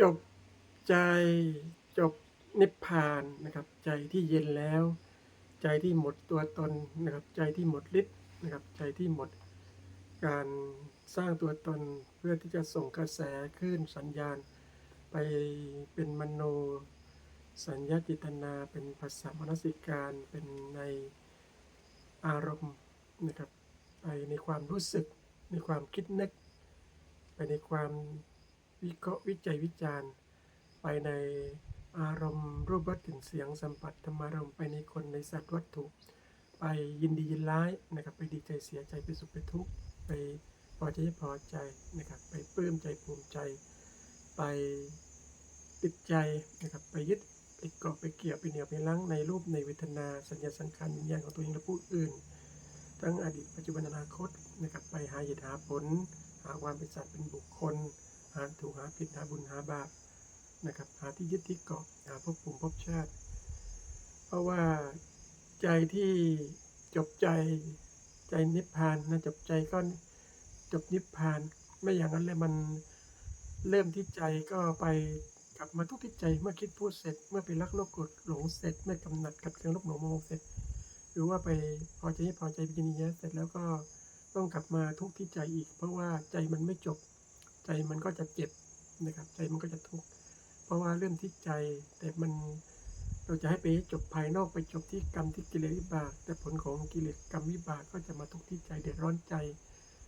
จบใจจบนิพพานนะครับ ใจที่เย็นแล้ว ใจที่หมดตัวตนนะครับ ใจที่หมดฤทธิ์นะครับ ใจที่หมดการสร้างตัวตนเพื่อที่จะส่งกระแสคลื่นสัญญาณ ไปเป็นมโน สัญญาจิตนาเป็นภาษามนสิการเป็นในอารมณ์นะครับ ไปในความรู้สึกในความคิดนึก ไปในความ วิเคราะห์วิจัยวิจารณ์ ไปในอารมณ์รูปรสกลิ่นเสียงสัมผัสธรรมารมณ์ไปในคนในสัตว์วัตถุ ไปยินดียินร้ายนะครับไปดีใจเสียใจไปสุขไปทุกข์ไปพอใจไม่พอใจนะครับไปปลื้มใจภูมิใจ ไปติดใจนะครับไปยึดไปเกาะไปเกี่ยวไปเหนียวไปลังในรูปในเวทนาสัญญาสังขารวิญญาณของตัวเองและผู้อื่น ทั้งอดีตปัจจุบันอนาคตนะครับไปหาเหตุหาผล หาความเป็นสัตว์เป็นบุคคล หาถูกหาผิดหาบุญหาบาปนะครับ หาที่ยึดที่เกาะหาภพภูมิภพชาติ เพราะว่าใจที่จบใจใจนิพพานนะจบใจก็จบนิพพาน ไม่อย่างนั้นเลยมันเริ่มที่ใจก็ไปกลับมาทุกที่ใจเมื่อคิดพูดเสร็จ เมื่อไปรักโลกกดหลงเสร็จ เมื่อกำหนัดกับเครื่องลบหลงโมงเสร็จ หรือว่าไปพอใจไม่พอใจปิจินิยะเสร็จแล้วก็ต้องกลับมาทุกที่ใจอีก เพราะว่าใจมันไม่จบ ใจมันก็จะเจ็บนะครับ ใจมันก็จะทุกข์เพราะว่าเรื่องที่ใจแต่มันเราจะให้ไปจบภายนอกไปจบที่กรรมที่กิเลสวิบาก แต่ผลของกิเลสกรรมวิบากก็จะมาทุกข์ที่ใจเดือดร้อนใจ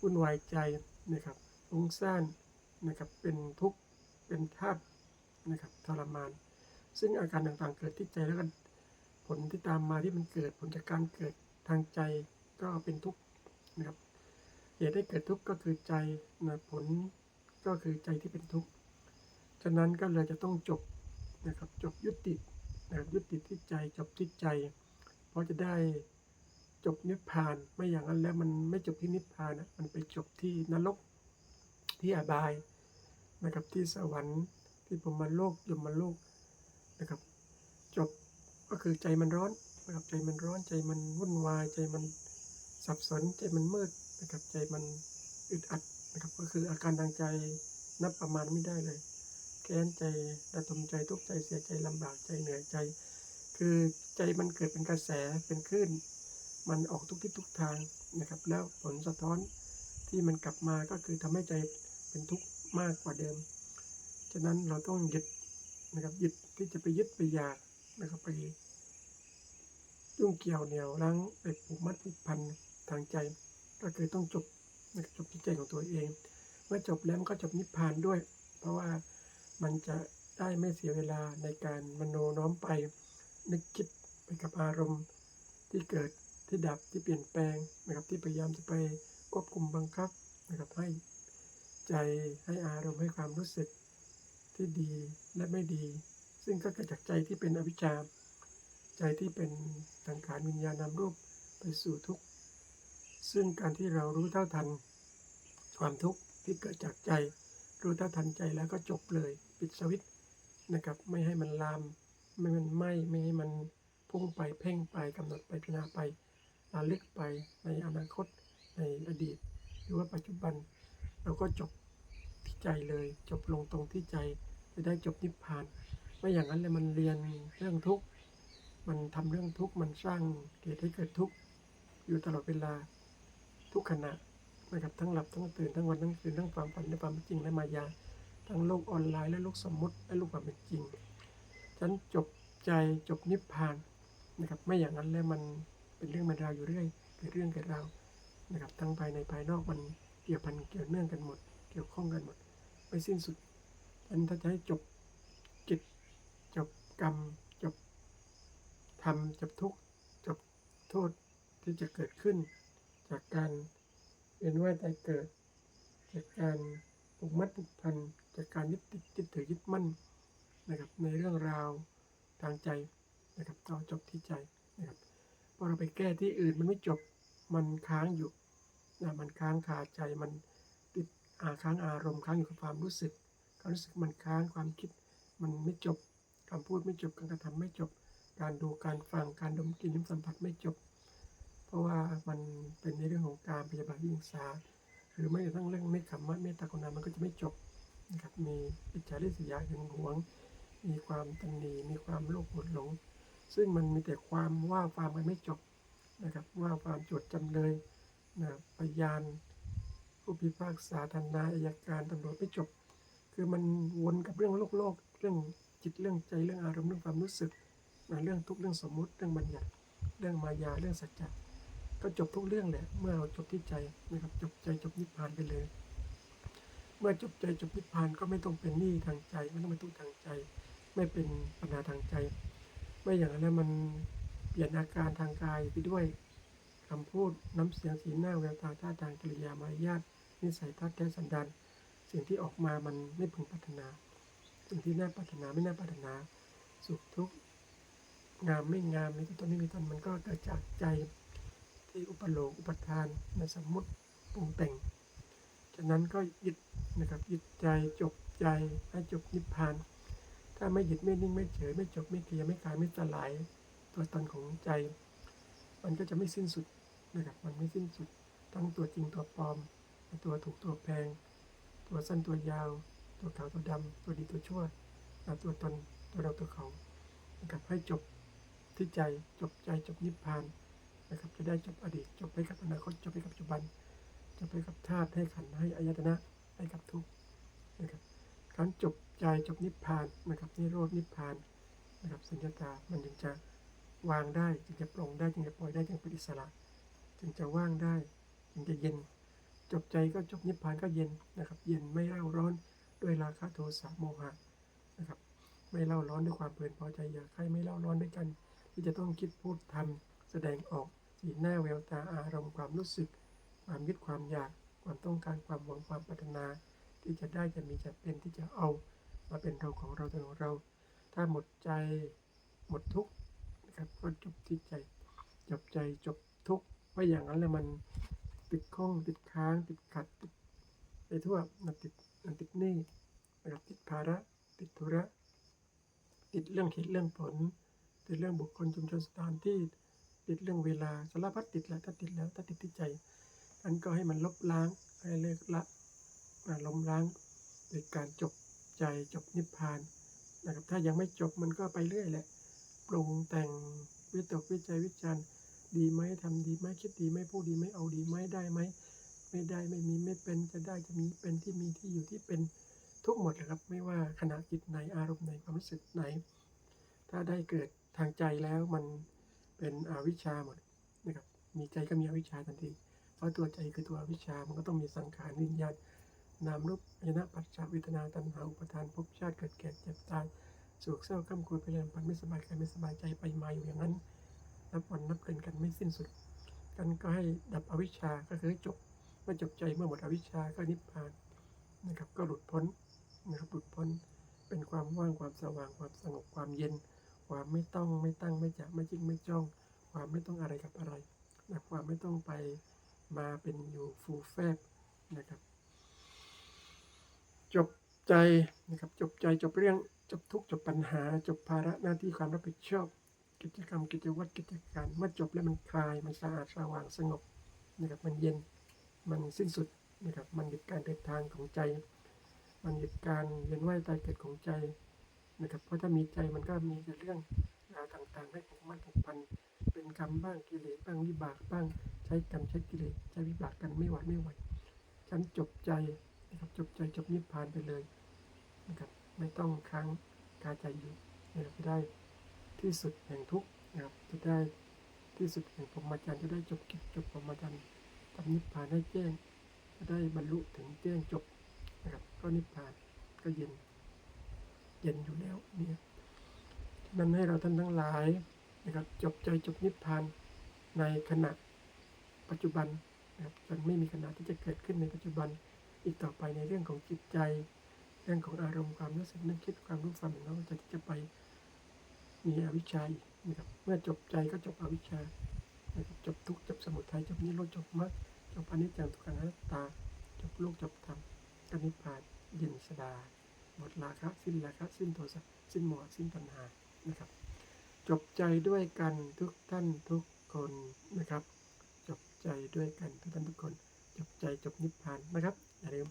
วุ่นวายใจนะครับฟุ้งซ่านนะครับเป็นทุกข์เป็นทาตนะครับทรมาน ซึ่งอาการต่างๆเกิดที่ใจแล้วก็ผลที่ตามมาที่มันเกิดผลจากการเกิดทางใจก็เป็นทุกข์นะครับเหตุให้เกิดทุกข์ก็คือใจนะผล ก็คือใจที่เป็นทุกข์ ฉะนั้นก็เลยจะต้องจบนะครับจบยุตินะครับยุติที่ใจจบที่ใจ เพราะจะได้จบนิพพานไม่อย่างนั้นแล้วมันไม่จบที่นิพพานนะมันไปจบที่นรกที่อบายนะครับที่สวรรค์ที่พรมโลกยมโลกนะครับ จบก็คือใจมันร้อนนะครับใจมันร้อนใจมันวุ่นวายใจมันสับสนใจมันมืดนะครับใจมันอึดอัด นะครับ ก็คืออาการทางใจนับประมาณไม่ได้เลยแค้นใจระทมใจทุกข์ใจเสียใจลำบากใจเหนื่อยใจ คือใจมันเกิดเป็นกระแสเป็นคลื่น มันออกทุกทิศทุกทางนะครับ แล้วผลสะท้อนที่มันกลับมาก็คือทำให้ใจเป็นทุกข์มากกว่าเดิม ฉะนั้นเราต้องยึดนะครับยึดที่จะไปยึดไปอยากนะครับไปยุ่งเกี่ยวเหนี่ยวรั้งไปผูกมัดผูกพันทางใจ ก็คือต้องจบ จบที่ใจของตัวเอง เมื่อจบแล้วมันก็จบนิพพานด้วย เพราะว่ามันจะได้ไม่เสียเวลาในการมโนน้อมไปนึกคิดไปกับอารมณ์ที่เกิดที่ดับที่เปลี่ยนแปลงนะครับที่พยายามจะไปควบคุมบังคับนะครับให้ใจให้อารมณ์ให้ความรู้สึกที่ดีและไม่ดี ซึ่งก็เกิดจากใจที่เป็นอวิชชาใจที่เป็นสังขารวิญญาณนามรูปไปสู่ทุกข์ ซึ่งการที่เรารู้เท่าทันความทุกข์ที่เกิดจากใจ รู้เท่าทันใจแล้วก็จบเลย ปิดสวิตช์นะครับ ไม่ให้มันลาม ไม่ให้มันไหม้ไม่ให้มันพุ่งไปเพ่งไปกำหนดไปพิจารณาไประลึกไปในอนาคตในอดีต หรือว่าปัจจุบันเราก็จบที่ใจเลย จบลงตรงที่ใจจะได้จบนิพพานไม่อย่างนั้นเลยมันเรียนเรื่องทุกข์มันทำเรื่องทุกข์มันสร้างเหตุให้เกิดทุกข์อยู่ตลอดเวลา ทุกขณะนะครับทั้งหลับทั้งตื่นทั้งวันทั้งคืนทั้งความฝันและความเป็นจริงและมายา ทั้งโลกออนไลน์และโลกสมมติและโลกความเป็นจริง ฉันจบใจจบนิพพานนะครับไม่อย่างนั้นแล้วมันเป็นเรื่องเป็นราวอยู่เรื่อยเกิดเรื่องเกิดราวนะครับทั้งภายในภายนอกมันเกี่ยวพันเกี่ยวเนื่องกันหมด เกี่ยวข้องกันหมด ไม่สิ้นสุดฉันถ้าจะให้จบกิจจบกรรมจบธรรมจบทุกข์จบโทษที่จะเกิดขึ้น จากการเวียนว่ายตายเกิด จากการผูกมัดผูกพันจากการยึดติดยึดถือยึดมั่นนะครับ ในเรื่องราวทางใจนะครับเราจบที่ใจนะครับพอเราไปแก้ที่อื่นมันไม่จบมันค้างอยู่นะมันค้างคาใจมันติดอาค้างอารมณ์ค้างอยู่กับความรู้สึกความรู้สึกมันค้างความคิด มันไม่จบคำพูดไม่จบการกระทำไม่จบ การดูการฟังการดมกลิ่นลิ้มสัมผัสไม่จบ ราะว่ามันเป็นในเรื่องของการพยาบาทวิหิงสาหรือไม่กระทั่งเรื่องเมตขมมะเมตตากรุณามันก็จะไม่จบนะครับมีอิจฉาริษยาหึงหวง มีความตันหนีมีความโลภโกรธหลง ซึ่งมันมีแต่ความว่าความกันไม่จบนะครับว่าความโจทย์จำเลยนะพยานผู้พิพากษาทนายอัยการตำรวจไม่จบ คือมันวนกับเรื่องโลกโลกเรื่องจิตเรื่องใจเรื่องอารมณ์เรื่องความรู้สึกนะเรื่องทุกข์เรื่องสมมุติเรื่องบัญญัติเรื่องมายาเรื่องสัจจะ ก็จบทุกเรื่องแหละเมื่อเราจบที่ใจนะครับ จบใจจบนิพพานไปเลย เมื่อจบใจจบนิพพานก็ไม่ต้องเป็นหนี้ทางใจ ไม่ต้องเป็นทุกข์ทางใจ ไม่เป็นปัญหาทางใจ ไม่อย่างนั้นมันเปลี่ยนอาการทางกายไปด้วยคำพูดน้ำเสียงสีหน้าแววตาท่าทางกิริยามารยาทนิสัยทัศน์แท้สันดานสิ่งที่ออกมามันไม่พึงปรารถนา สิ่งที่น่าปรารถนาไม่น่าปรารถนา สุขทุกข์งามไม่งามมีต้นไม่มีต้นมันก็เกิดจากใจ ที่อุปโลกอุปทานในสมมุติปรุงแต่ง ฉะนั้นก็ยึดนะครับยึดใจจบใจให้จบนิพพาน ถ้าไม่ยึดไม่นิ่งไม่เฉย ไม่จบไม่เคลียร์ไม่กลายไม่สลายตัวตนของใจ มันก็จะไม่สิ้นสุดนะครับมันไม่สิ้นสุดทั้งตัวจริงตัวปลอม ตัวถูกตัวแพง ตัวสั้นตัวยาว ตัวขาวตัวดำตัวดีตัวชั่วตัวตนตัวเราตัวเขานะครับให้จบที่ใจจบใจจบนิพพาน นะครับจะได้จบอดีตจบไปกับอนาคตจบไปกับปัจจุบันจบไปกับธาตุให้ขันให้อายตนะให้กับทุกนะครับการจบใจจบนิพพานนะครับนิโรธนิพพานนะครับสัญญาตามันจึงจะวางได้จึงจะปลงได้จึงจะปล่อยได้จึงเป็นอิสระจึงจะว่างได้จึงจะเย็น จบใจก็จบนิพพานก็เย็นนะครับ เย็นไม่เร่าร้อนด้วยราคะโทสะโมหะนะครับ ไม่เล่าร้อนด้วยความเพลินพอใจอยากใครไม่เล่าร้อนด้วยกัน ที่จะต้องคิดพูดทำ แสดงออกสีหน้าแววตาอารมณ์ความรู้สึก ความยึดความอยาก ความต้องการความหวังความปรารถนา ที่จะได้จะมีจะเป็นที่จะเอา มาเป็นเราของเราตัวของเรา ถ้าหมดใจหมดทุกข์นะครับก็จบที่ใจ จบใจจบทุกข์ไม่อย่างนั้นเลยมันติดข้องติดค้างติดขัดติดไปทั่วมันติดมันติดหนี้นะครับติดภาระ ติดธุระ ติดเรื่องเหตุเรื่องผล ติดเรื่องบุคคลชุมชนสถานที่ ติดเรื่องเวลาสารพัดติดแหละถ้าติดแล้วถ้าติดที่ใจอันก็ให้มันลบล้างให้เลิกละอ่าล้มล้างโดยการจบใจจบนิพพานนะครับถ้ายังไม่จบมันก็ไปเรื่อยแหละปรุงแต่งวิตกวิจัยวิจารณ์ดีไหมทำดีไหมคิดดีไหมพูดดีไหมเอาดีไหมได้ไหมไม่ได้ไม่มีไม่เป็นจะได้จะมีเป็นที่มีที่อยู่ที่เป็นทุกหมดแหละครับ ไม่ว่าขณะจิตไหนอารมณ์ไหนความรู้สึกไหน ถ้าได้เกิดทางใจแล้วมัน เป็นอวิชชาหมดนะครับ มีใจก็มีอวิชชาทันที เพราะตัวใจคือตัวอวิชชา มันก็ต้องมีสังขารวิญญาณนามรูปอายนะปัจจาเวทนาตัณหาอุปทานภพชาติเกิดแก่เจ็บตายสุขเศร้าข้ามควรไปเรียนปันไม่สบายกายไม่สบายใจไปมาอยู่อย่างนั้น นับวันนับเดือนกันไม่สิ้นสุด กันก็ให้ดับอวิชชาก็คือให้จบเมื่อจบใจเมื่อหมดอวิชชาก็นิพพานนะครับ ก็หลุดพ้นนะครับหลุดพ้นเป็นความว่างความสว่างความสงบความเย็น ความไม่ต้องไม่ตั้งไม่จะไม่จิ้งไม่จ้อง ความไม่ต้องอะไรกับอะไรนะความไม่ต้องไปมาเป็นอยู่ฟูแฟบนะครับ จบใจนะครับจบใจจบเรื่องจบทุกจบปัญหา จบภาระหน้าที่ความรับผิดชอบ กิจกรรมกิจวัตรกิจการเมื่อจบแล้วมันคลายมันสะอาดสว่างสงบนะครับมันเย็นมันสิ้นสุดนะครับมันหยุดการเดินทางของใจ มันหยุดการเวียนว่ายตายเกิดของใจ นะครับ เพราะถ้ามีใจมันก็มีแต่เรื่องราวต่างๆ ให้ผูกมัดผูกพัน เป็นกรรมบ้างกิเลสบ้างวิบากบ้างใช้กรรมใช้กิเลสใช้วิบากกันไม่หวาดไม่ไหวฉันจบใจนะครับจบใจจบนิพพานไปเลยนะครับไม่ต้องค้างคาใจอยู่นะครับจะได้ที่สุดแห่งทุกนะครับจะได้ที่สุดแห่งพรหมจรรย์จะได้จบกิจจบพรหมจรรย์ทำนิพพานให้แจ้งจะได้บรรลุถึงแจ้งจบนะครับก็นิพพานก็เย็น ย็นอยู่แล้วเนี่ยนั้นให้เราท่านทั้งหลายนะครับ จบใจจบนิพพานในขณะปัจจุบันนะครับมันไม่มีขณะที่จะเกิดขึ้นในปัจจุบันอีกต่อไปในเรื่องของจิตใจ เรื่องของอารมณ์ความรู้สึกนึกคิดความรู้ความเห็นเราจะที่จะไปมีอวิชชาอีกนะครับเมื่อจบใจก็จบอวิชชาจบทุกจบสมุทัยจบนิโรธจบมรรคจบอนิจจังทุกขังอนัตตา จบโลกจบธรรมกนิพพานเย็นสบา หมดราคะสิ้นราคะสิ้นโทสะสิ้นโมหะสิ้นปัญหานะครับ จบใจด้วยกันทุกท่านทุกคนนะครับ จบใจด้วยกันทุกท่านทุกคน จบใจจบนิพพานนะครับอย่าลืม